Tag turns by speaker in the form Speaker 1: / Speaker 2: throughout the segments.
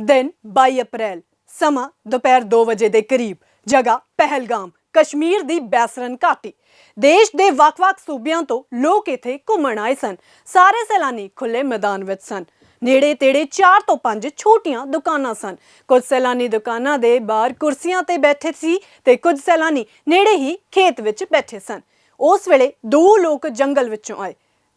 Speaker 1: ਦਿਨ 22 ਅਪ੍ਰੈਲ ਸਮਾਂ ਦੁਪਹਿਰ 2 ਵਜੇ ਦੇ ਕਰੀਬ, ਜਗ੍ਹਾ ਪਹਿਲਗਾਮ, ਕਸ਼ਮੀਰ ਦੀ ਬੈਸਰਨ ਘਾਟੀ। ਦੇਸ਼ ਦੇ ਵੱਖ-ਵੱਖ ਸੂਬਿਆਂ ਤੋਂ ਲੋਕ ਇੱਥੇ ਘੁੰਮਣ ਆਏ ਸਨ। ਸਾਰੇ ਸੈਲਾਨੀ ਖੁੱਲੇ ਮੈਦਾਨ ਵਿੱਚ ਸਨ। ਨੇੜੇ ਤੇੜੇ 4 ਤੋਂ 5 ਛੋਟੀਆਂ ਦੁਕਾਨਾਂ ਸਨ। ਕੁਝ ਸੈਲਾਨੀ ਦੁਕਾਨਾਂ ਦੇ ਬਾਹਰ ਕੁਰਸੀਆਂ ਤੇ ਬੈਠੇ ਸੀ ਤੇ ਕੁਝ ਸੈਲਾਨੀ ਨੇੜੇ ਹੀ ਖੇਤ ਵਿੱਚ ਬੈਠੇ ਸਨ। ਉਸ ਵੇਲੇ ਦੋ ਲੋਕ ਜੰਗਲ ਵਿੱਚੋਂ ਆਏ।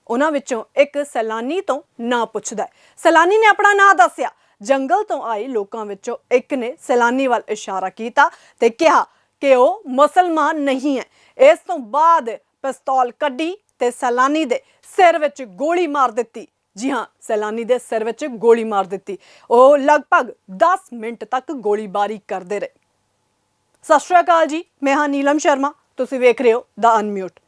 Speaker 1: ਉਹਨਾਂ ਵਿੱਚੋਂ ਇੱਕ ਸੈਲਾਨੀ ਤੋਂ ਨਾਂ ਪੁੱਛਦਾ ਸੈਲਾਨੀ ਨੇ ਆਪਣਾ ਨਾਂ ਦੱਸਿਆ। ਜੰਗਲ ਤੋਂ ਆਏ ਲੋਕਾਂ ਵਿੱਚੋਂ ਇੱਕ ਨੇ ਸੈਲਾਨੀ ਵੱਲ ਇਸ਼ਾਰਾ ਕੀਤਾ ਤੇ ਕਿਹਾ ਕਿ ਉਹ ਮੁਸਲਮਾਨ ਨਹੀਂ ਹੈ। ਇਸ ਤੋਂ ਬਾਅਦ ਪਿਸਤੌਲ ਕੱਢੀ ਤੇ ਸੈਲਾਨੀ ਦੇ ਸਿਰ ਵਿੱਚ ਗੋਲੀ ਮਾਰ ਦਿੱਤੀ। ਜੀ ਹਾਂ, ਸੈਲਾਨੀ ਦੇ ਸਿਰ ਵਿੱਚ ਗੋਲੀ ਮਾਰ ਦਿੱਤੀ। ਉਹ ਲਗਭਗ 10 ਮਿੰਟ ਤੱਕ ਗੋਲੀਬਾਰੀ ਕਰਦੇ ਰਹੇ। ਸਤਿ ਸ਼੍ਰੀ ਅਕਾਲ ਜੀ, ਮੈਂ ਹਾਂ ਨੀਲਮ ਸ਼ਰਮਾ। ਤੁਸੀਂ ਵੇਖ ਰਹੇ ਹੋ ਦਾ ਅਨਮਿਊਟ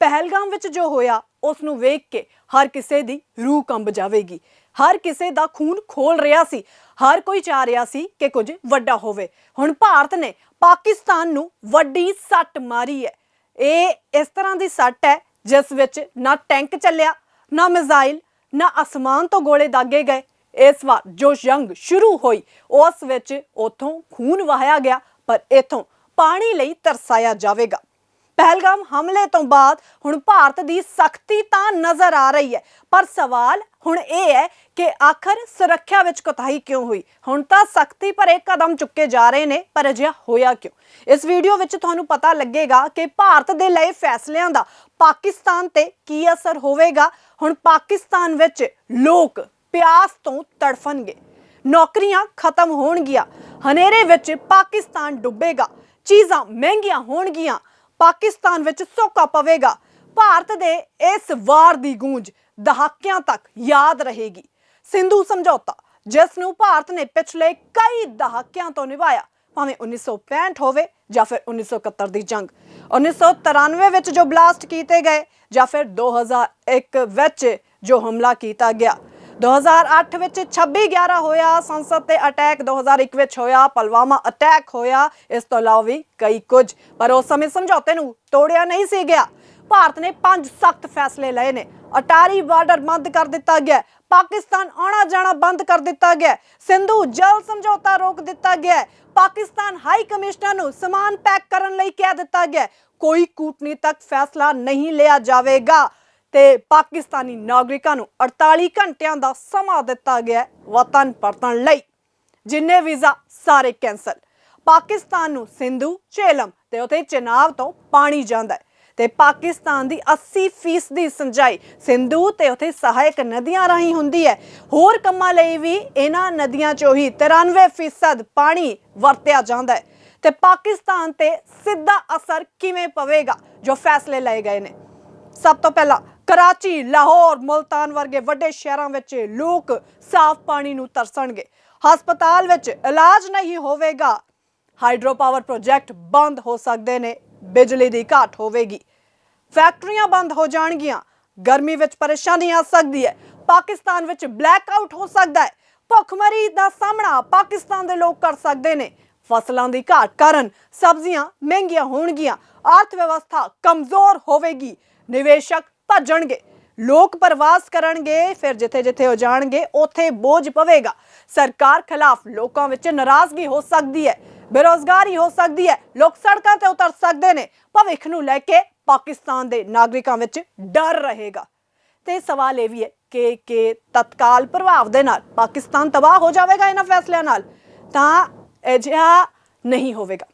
Speaker 1: ਪਹਿਲਗਾਮ ਵਿੱਚ ਜੋ ਹੋਇਆ ਉਸ ਨੂੰ ਵੇਖ ਕੇ ਹਰ ਕਿਸੇ ਦੀ ਰੂਹ ਕੰਬ ਜਾਵੇਗੀ। ਹਰ ਕਿਸੇ ਦਾ ਖੂਨ ਖੋਲ ਰਿਹਾ ਸੀ। ਹਰ ਕੋਈ ਚਾਹ ਰਿਹਾ ਸੀ ਕਿ ਕੁਝ ਵੱਡਾ ਹੋਵੇ। ਹੁਣ ਭਾਰਤ ਨੇ ਪਾਕਿਸਤਾਨ ਨੂੰ ਵੱਡੀ ਸੱਟ ਮਾਰੀ ਹੈ। ਇਹ ਇਸ ਤਰ੍ਹਾਂ ਦੀ ਸੱਟ ਹੈ ਜਿਸ ਵਿੱਚ ਨਾ ਟੈਂਕ ਚੱਲਿਆ, ਨਾ ਮਿਜ਼ਾਈਲ, ਨਾ ਅਸਮਾਨ ਤੋਂ ਗੋਲੇ ਦਾਗੇ ਗਏ। ਇਸ ਵਾਰ ਜੋ ਜੰਗ ਸ਼ੁਰੂ ਹੋਈ, ਉਸ ਵਿੱਚ ਉਥੋਂ ਖੂਨ ਵਹਾਇਆ ਗਿਆ, ਪਰ ਇਥੋਂ ਪਾਣੀ ਲਈ ਤਰਸਾਇਆ ਜਾਵੇਗਾ। ਪਹਿਲਗਾਮ ਹਮਲੇ ਤੋਂ ਬਾਅਦ ਹੁਣ ਭਾਰਤ ਦੀ ਸਖਤੀ ਤਾਂ ਨਜ਼ਰ ਆ ਰਹੀ ਹੈ। ਪਰ ਸਵਾਲ ਹੁਣ ਇਹ ਹੈ ਕਿ ਆਖਰ ਸੁਰੱਖਿਆ ਵਿੱਚ ਕੋਤਾਹੀ ਕਿਉਂ ਹੋਈ? ਹੁਣ ਤਾਂ ਸਖਤੀ ਭਰੇ ਕਦਮ ਚੁੱਕੇ ਜਾ ਰਹੇ ਨੇ, ਪਰ ਅਜਿਹਾ ਹੋਇਆ ਕਿਉਂ? ਇਸ ਵੀਡੀਓ ਵਿੱਚ ਤੁਹਾਨੂੰ ਪਤਾ ਲੱਗੇਗਾ ਕਿ ਭਾਰਤ ਦੇ ਲਏ ਫੈਸਲਿਆਂ ਦਾ ਪਾਕਿਸਤਾਨ ਤੇ ਕੀ ਅਸਰ ਹੋਵੇਗਾ। ਹੁਣ ਪਾਕਿਸਤਾਨ ਵਿੱਚ ਲੋਕ ਪਿਆਸ ਤੋਂ ਤੜਫਣਗੇ। ਨੌਕਰੀਆਂ ਖਤਮ ਹੋਣਗੀਆਂ। ਹਨੇਰੇ ਵਿੱਚ ਪਾਕਿਸਤਾਨ ਡੁੱਬੇਗਾ। ਚੀਜ਼ਾਂ ਮਹਿੰਗੀਆਂ ਹੋਣਗੀਆਂ। ਪਾਕਿਸਤਾਨ ਵਿੱਚ ਸੋਕਾ ਪਵੇਗਾ। ਭਾਰਤ ਦੇ ਇਸ ਵਾਰ ਦੀ ਗੂੰਜ ਦਹਾਕਿਆਂ ਤੱਕ ਯਾਦ ਰਹੇਗੀ। ਸਿੰਧੂ ਸਮਝੌਤਾ, ਜਿਸ ਨੂੰ ਭਾਰਤ ਨੇ ਪਿਛਲੇ ਕਈ ਦਹਾਕਿਆਂ ਤੋਂ ਨਿਭਾਇਆ, ਭਾਵੇਂ 1965 ਹੋਵੇ ਜਾਂ ਫਿਰ 1971 ਦੀ ਜੰਗ। 1993 ਵਿੱਚ ਜੋ ਬਲਾਸਟ ਕੀਤੇ ਗਏ ਜਾਂ ਫਿਰ 2001 ਵਿੱਚ ਜੋ ਹਮਲਾ ਕੀਤਾ ਗਿਆ 2008 ਵਿੱਚ 26 11 ਹੋਇਆ, ਸੰਸਦ ਤੇ ਅਟੈਕ 2001 ਵਿੱਚ ਹੋਇਆ, ਪਲਵਾਮਾ ਅਟੈਕ ਹੋਇਆ, ਇਸ ਤੋਂ ਇਲਾਵਾ ਵੀ ਕਈ ਕੁਝ। ਪਰ ਉਸ ਸਮੇਂ ਸਮਝੌਤੇ ਨੂੰ ਤੋੜਿਆ ਨਹੀਂ ਸੀ ਗਿਆ। ਭਾਰਤ ਨੇ ਪੰਜ ਸਖਤ ਫੈਸਲੇ ਲਏ ਨੇ। ਅਟਾਰੀ ਬਾਰਡਰ ਬੰਦ ਕਰ ਦਿੱਤਾ ਗਿਆ। ਪਾਕਿਸਤਾਨ ਆਉਣਾ ਜਾਣਾ ਬੰਦ ਕਰ ਦਿੱਤਾ ਗਿਆ। ਸਿੰਧੂ ਜਲ ਸਮਝੌਤਾ ਰੋਕ ਦਿੱਤਾ ਗਿਆ। ਪਾਕਿਸਤਾਨ ਹਾਈ ਕਮਿਸ਼ਨਰ ਨੂੰ ਸਮਾਨ ਪੈਕ ਕਰਨ ਲਈ ਕਹਿ ਦਿੱਤਾ ਗਿਆ। ਕੋਈ ਕੂਟਨੀਤਕ ਫੈਸਲਾ ਨਹੀਂ ਲਿਆ ਜਾਵੇਗਾ। ਤੇ ਪਾਕਿਸਤਾਨੀ ਨਾਗਰਿਕਾਂ ਨੂੰ 48 ਘੰਟਿਆਂ ਦਾ ਸਮਾਂ ਦਿੱਤਾ ਗਿਆ ਵਤਨ ਪਰਤਣ ਲਈ, ਜਿੰਨੇ ਵੀਜ਼ਾ ਸਾਰੇ ਕੈਂਸਲ। ਪਾਕਿਸਤਾਨ ਨੂੰ ਸਿੰਧੂ, ਝੇਲਮ ਤੇ ਉਥੇ ਚਨਾਬ ਤੋਂ ਪਾਣੀ ਜਾਂਦਾ ਹੈ ਤੇ ਪਾਕਿਸਤਾਨ ਦੀ 80% ਦੀ ਸਿੰਜਾਈ ਸਿੰਧੂ ਤੇ ਉਥੇ ਸਹਾਇਕ ਨਦੀਆਂ ਰਾਹੀਂ ਹੁੰਦੀ ਹੈ। ਹੋਰ ਕੰਮਾਂ ਲਈ ਵੀ ਇਹਨਾਂ ਨਦੀਆਂ ਚੋਂ ਹੀ 93% ਪਾਣੀ ਵਰਤਿਆ ਜਾਂਦਾ ਹੈ ਤੇ ਪਾਕਿਸਤਾਨ ਤੇ ਸਿੱਧਾ ਅਸਰ ਕਿਵੇਂ ਪਵੇਗਾ, ਜੋ ਫੈਸਲੇ ਲਏ ਗਏ ਨੇ। ਸਭ ਤੋਂ ਪਹਿਲਾਂ ਕਰਾਚੀ, ਲਾਹੌਰ, ਮੁਲਤਾਨ ਵਰਗੇ ਵੱਡੇ ਸ਼ਹਿਰਾਂ ਵਿੱਚ ਲੋਕ ਸਾਫ਼ ਪਾਣੀ ਨੂੰ ਤਰਸਣਗੇ। ਹਸਪਤਾਲ ਵਿੱਚ ਇਲਾਜ ਨਹੀਂ ਹੋਵੇਗਾ। ਹਾਈਡਰੋ ਪਾਵਰ ਪ੍ਰੋਜੈਕਟ ਬੰਦ ਹੋ ਸਕਦੇ ਨੇ, ਬਿਜਲੀ ਦੀ ਘਾਟ ਹੋਵੇਗੀ। ਫੈਕਟਰੀਆਂ ਬੰਦ ਹੋ ਜਾਣਗੀਆਂ। ਗਰਮੀ ਵਿੱਚ ਪਰੇਸ਼ਾਨੀ ਆ ਸਕਦੀ ਹੈ। ਪਾਕਿਸਤਾਨ ਵਿੱਚ ਬਲੈਕ ਆਊਟ ਹੋ ਸਕਦਾ ਹੈ। ਭੁੱਖਮਰੀ ਦਾ ਸਾਹਮਣਾ ਪਾਕਿਸਤਾਨ ਦੇ ਲੋਕ ਕਰ ਸਕਦੇ ਨੇ। ਫਸਲਾਂ ਦੀ ਘਾਟ ਕਾਰਨ ਸਬਜ਼ੀਆਂ ਮਹਿੰਗੀਆਂ ਹੋਣਗੀਆਂ। ਅਰਥ ਵਿਵਸਥਾ ਕਮਜ਼ੋਰ ਹੋਵੇਗੀ। ਨਿਵੇਸ਼ਕ ਭੱਜਣਗੇ। ਲੋਕ ਪ੍ਰਵਾਸ ਕਰਨਗੇ, ਫਿਰ ਜਿੱਥੇ-ਜਿੱਥੇ ਉਹ ਜਾਣਗੇ, ਉੱਥੇ ਬੋਝ ਪਵੇਗਾ। ਸਰਕਾਰ ਖਿਲਾਫ ਲੋਕਾਂ ਵਿੱਚ ਨਾਰਾਜ਼ਗੀ ਹੋ ਸਕਦੀ ਹੈ, ਬੇਰੋਜ਼ਗਾਰੀ ਹੋ ਸਕਦੀ ਹੈ, ਲੋਕ ਸੜਕਾਂ ਤੇ ਉਤਰ ਸਕਦੇ ਨੇ, ਭਵਿੱਖ ਨੂੰ ਲੈ ਕੇ ਪਾਕਿਸਤਾਨ ਦੇ ਨਾਗਰਿਕਾਂ ਵਿੱਚ ਡਰ ਰਹੇਗਾ। ਤੇ ਸਵਾਲ ਇਹ ਵੀ ਹੈ ਕਿ ਕਿ ਤਤਕਾਲ ਪ੍ਰਭਾਵ ਦੇ ਨਾਲ ਪਾਕਿਸਤਾਨ ਤਬਾਹ ਹੋ ਜਾਵੇਗਾ ਇਹਨਾਂ ਫੈਸਲਿਆਂ ਨਾਲ, ਤਾਂ ਅਜਿਹਾ ਨਹੀਂ ਹੋਵੇਗਾ।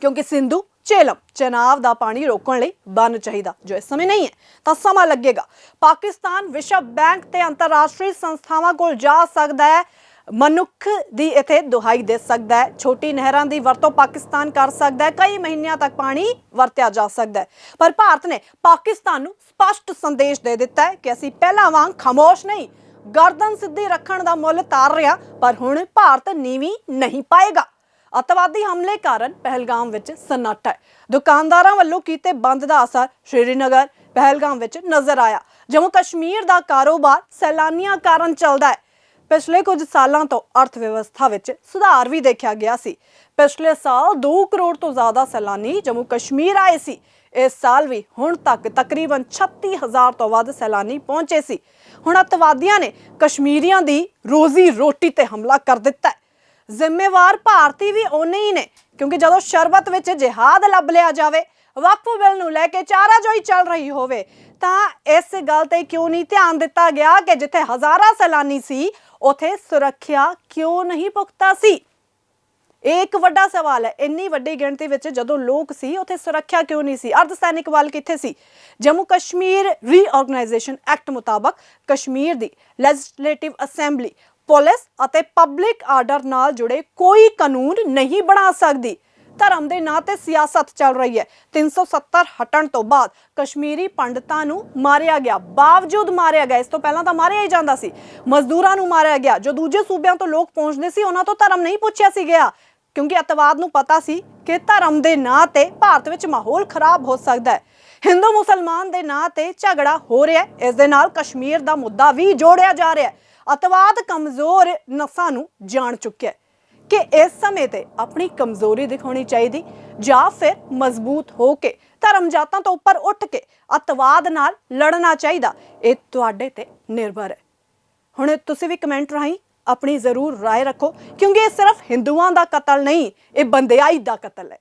Speaker 1: ਕਿਉਂਕਿ ਸਿੰਧੂ ਝੇਲਮ, ਚਨਾਬ ਦਾ ਪਾਣੀ ਰੋਕਣ ਲਈ ਬੰਨ ਚਾਹੀਦਾ। ਜੋ ਇਸ ਸਮੇਂ ਨਹੀਂ ਹੈ, ਤਾਂ ਸਮਾਂ ਲੱਗੇਗਾ। ਪਾਕਿਸਤਾਨ ਵਿਸ਼ਵ ਬੈਂਕ ਤੇ ਅੰਤਰਰਾਸ਼ਟਰੀ ਸੰਸਥਾਵਾਂ ਕੋਲ ਜਾ ਸਕਦਾ ਹੈ। ਮਨੁੱਖ ਦੀ ਇਥੇ ਦੁਹਾਈ ਦੇ ਸਕਦਾ ਹੈ। ਛੋਟੀ ਨਹਿਰਾਂ ਦੀ ਵਰਤੋਂ ਪਾਕਿਸਤਾਨ ਕਰ ਸਕਦਾ ਹੈ। ਕਈ ਮਹੀਨਿਆਂ ਤੱਕ ਪਾਣੀ ਵਰਤਿਆ ਜਾ ਸਕਦਾ ਹੈ। ਪਰ ਭਾਰਤ ਨੇ ਪਾਕਿਸਤਾਨ ਨੂੰ ਸਪਸ਼ਟ ਸੰਦੇਸ਼ ਦੇ ਦਿੱਤਾ ਹੈ ਕਿ ਅਸੀਂ ਪਹਿਲਾਂ ਵਾਂਗ ਖਾਮੋਸ਼ ਨਹੀਂ। ਗਰਦਨ ਸਿੱਧੀ ਰੱਖਣ ਦਾ ਮੁੱਲ ਤਾਰ ਰਿਹਾ, ਪਰ ਹੁਣ ਭਾਰਤ ਨੀਵੀਂ ਨਹੀਂ ਪਾਏਗਾ। ਅਤਵਾਦੀ ਹਮਲੇ ਕਾਰਨ ਪਹਿਲਗਾਮ ਵਿੱਚ ਸਨਾਟਾ ਹੈ। ਦੁਕਾਨਦਾਰਾਂ ਵੱਲੋਂ ਕੀਤੇ ਬੰਦ ਦਾ ਅਸਰ ਸ਼੍ਰੀਨਗਰ, ਪਹਿਲਗਾਮ ਵਿੱਚ ਨਜ਼ਰ ਆਇਆ। ਜੰਮੂ ਕਸ਼ਮੀਰ ਦਾ ਕਾਰੋਬਾਰ ਸੈਲਾਨੀਆਂ ਕਾਰਨ ਚੱਲਦਾ ਹੈ। ਪਿਛਲੇ ਕੁਝ ਸਾਲਾਂ ਤੋਂ ਅਰਥ ਵਿਵਸਥਾ ਵਿੱਚ ਸੁਧਾਰ ਵੀ ਦੇਖਿਆ ਗਿਆ ਸੀ। ਪਿਛਲੇ ਸਾਲ 2 ਕਰੋੜ ਤੋਂ ਜ਼ਿਆਦਾ ਸੈਲਾਨੀ ਜੰਮੂ ਕਸ਼ਮੀਰ ਆਏ ਸੀ। ਇਸ ਸਾਲ ਵੀ ਹੁਣ ਤੱਕ ਤਕਰੀਬਨ 36000 ਤੋਂ ਵੱਧ ਸੈਲਾਨੀ ਪਹੁੰਚੇ ਸੀ। ਹੁਣ ਅਤਵਾਦੀਆਂ ਨੇ ਕਸ਼ਮੀਰੀਆਂ ਦੀ ਰੋਜ਼ੀ ਰੋਟੀ ਤੇ ਹਮਲਾ ਕਰ ਦਿੱਤਾ ਹੈ। ਜ਼ਿੰਮੇਵਾਰ ਭਾਰਤੀ ਵੀ ਉਹਨੇ ਹੀ ਨੇ, ਕਿਉਂਕਿ ਜਦੋਂ ਸ਼ਰਬਤ ਵਿੱਚ ਜਿਹਾਦ ਲੱਭ ਲਿਆ ਜਾਵੇ, ਵਕਫ ਬਿੱਲ ਨੂੰ ਲੈ ਕੇ ਚਾਰਾਜੋਈ ਚੱਲ ਰਹੀ ਹੋਵੇ, ਤਾਂ ਇਸ ਗੱਲ ਤੇ ਕਿਉਂ ਨਹੀਂ ਧਿਆਨ ਦਿੱਤਾ ਗਿਆ ਕਿ ਜਿੱਥੇ ਹਜ਼ਾਰਾਂ ਸੈਲਾਨੀ ਸੀ, ਉਥੇ ਸੁਰੱਖਿਆ ਕਿਉਂ ਨਹੀਂ ਪੁਖਤਾ ਸੀ? ਇਹ ਇੱਕ ਵੱਡਾ ਸਵਾਲ ਹੈ। ਇੰਨੀ ਵੱਡੀ ਗਿਣਤੀ ਵਿੱਚ ਜਦੋਂ ਲੋਕ ਸੀ, ਉੱਥੇ ਸੁਰੱਖਿਆ ਕਿਉਂ ਨਹੀਂ ਸੀ? ਅਰਧ ਸੈਨਿਕ ਬਲ ਕਿੱਥੇ ਸੀ? ਜੰਮੂ ਕਸ਼ਮੀਰ ਰੀਆਰਗੇਨਾਈਜੇਸ਼ਨ ਐਕਟ ਮੁਤਾਬਕ ਕਸ਼ਮੀਰ ਦੀ ਲੈਜਿਸਲੇਟਿਵ ਅਸੈਂਬਲੀ ਪੁਲਿਸ ਅਤੇ ਪਬਲਿਕ ਆਰਡਰ ਨਾਲ ਜੁੜੇ ਕੋਈ ਕਾਨੂੰਨ ਨਹੀਂ ਬਣਾ ਸਕਦੀ। ਧਰਮ ਦੇ ਨਾਂ ਤੇ ਸਿਆਸਤ ਚੱਲ ਰਹੀ ਹੈ। 370 ਹਟਣ ਤੋਂ ਬਾਅਦ ਕਸ਼ਮੀਰੀ ਪੰਡਤਾਂ ਨੂੰ ਮਾਰਿਆ ਗਿਆ। ਬਾਵਜੂਦ ਮਾਰਿਆ ਗਿਆ। ਇਸ ਤੋਂ ਪਹਿਲਾਂ ਤਾਂ ਮਾਰਿਆ ਹੀ ਜਾਂਦਾ ਸੀ। ਮਜ਼ਦੂਰਾਂ ਨੂੰ ਮਾਰਿਆ ਗਿਆ। ਜੋ ਦੂਜੇ ਸੂਬਿਆਂ ਤੋਂ ਲੋਕ ਪਹੁੰਚਦੇ ਸੀ, ਉਹਨਾਂ ਤੋਂ ਧਰਮ ਨਹੀਂ ਪੁੱਛਿਆ ਸੀ ਗਿਆ। ਕਿਉਂਕਿ ਅਤਵਾਦ ਨੂੰ ਪਤਾ ਸੀ ਕਿ ਧਰਮ ਦੇ ਨਾਂ ਤੇ ਭਾਰਤ ਵਿੱਚ ਮਾਹੌਲ ਖਰਾਬ ਹੋ ਸਕਦਾ ਹੈ। ਹਿੰਦੂ ਮੁਸਲਮਾਨ ਦੇ ਨਾਂ ਤੇ ਝਗੜਾ ਹੋ ਰਿਹਾ ਹੈ। ਇਸ ਦੇ ਨਾਲ ਕਸ਼ਮੀਰ ਦਾ ਮੁੱਦਾ ਵੀ ਜੋੜਿਆ ਜਾ ਰਿਹਾ ਹੈ। ਅਤਵਾਦ ਕਮਜ਼ੋਰ ਨਸਾਂ ਨੂੰ ਜਾਣ ਚੁੱਕਿਆ ਹੈ ਕਿ ਇਸ ਸਮੇਂ ਤੇ ਆਪਣੀ ਕਮਜ਼ੋਰੀ ਦਿਖਾਉਣੀ ਚਾਹੀਦੀ ਜਾਂ ਫਿਰ ਮਜ਼ਬੂਤ ਹੋ ਕੇ ਧਰਮ ਜਾਤਾਂ ਤੋਂ ਉੱਪਰ ਉੱਠ ਕੇ ਅਤਵਾਦ ਨਾਲ ਲੜਨਾ ਚਾਹੀਦਾ ਇਹ ਤੁਹਾਡੇ ਤੇ ਨਿਰਭਰ ਹੈ ਹੁਣ ਤੁਸੀਂ ਵੀ ਕਮੈਂਟ ਰਾਹੀਂ ਆਪਣੀ ਜ਼ਰੂਰ رائے ਰੱਖੋ ਕਿਉਂਕਿ ਇਹ ਸਿਰਫ ਹਿੰਦੂਆਂ ਦਾ ਕਤਲ ਨਹੀਂ ਇਹ ਬੰਦਿਆਈ ਦਾ ਕਤਲ ਹੈ